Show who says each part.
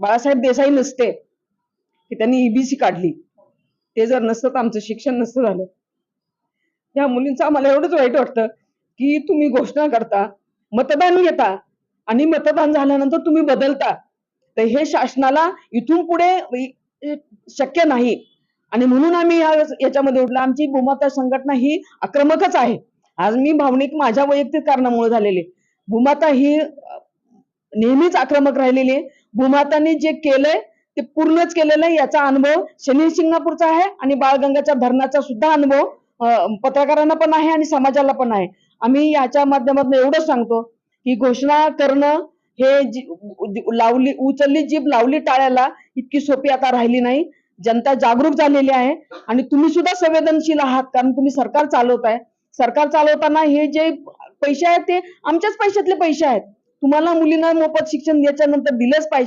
Speaker 1: बाळासाहेब देसाई नसते की त्यांनी ईबीसी काढली. ते जर नसतं तर आमचं शिक्षण नसतं झालं. या मुलींचं आम्हाला एवढंच वाईट वाटतं की तुम्ही घोषणा करता मतदान घेता आणि मतदान झाल्यानंतर तुम्ही बदलता. तर हे शासनाला इथून पुढे शक्य नाही. आणि म्हणून आम्ही या याच्यामध्ये उठलो. आमची भूमाता संघटना ही आक्रमकच आहे. आज मी भावनिक माझ्या वैयक्तिक कारणामुळे झालेले भूमाता ही नेहमीच आक्रमक राहिलेली आहे. भूमातांनी जे केलंय ते पूर्णच केलेलं आहे याचा अनुभव शनी शिंगणापूरचा आहे आणि बाळगंगाच्या धरणाचा सुद्धा अनुभव पत्रकारांना पण आहे आणि समाजाला पण आहे. आम्ही याच्या माध्यमातून एवढंच सांगतो की घोषणा करणं हे जी लावली उचलली जीभ लावली टाळ्याला इतकी सोपी आता राहिली नाही. जनता जागरूक झालेली आहे आणि तुम्ही सुद्धा संवेदनशील आहात कारण तुम्ही सरकार चालवताय. सरकार चालवताना हे जे पैसे आहेत ते आमच्याच पैशातले पैसे आहेत. तुम्हाला मुलींना मोफत शिक्षण याच्यानंतर दिलंच पाहिजे.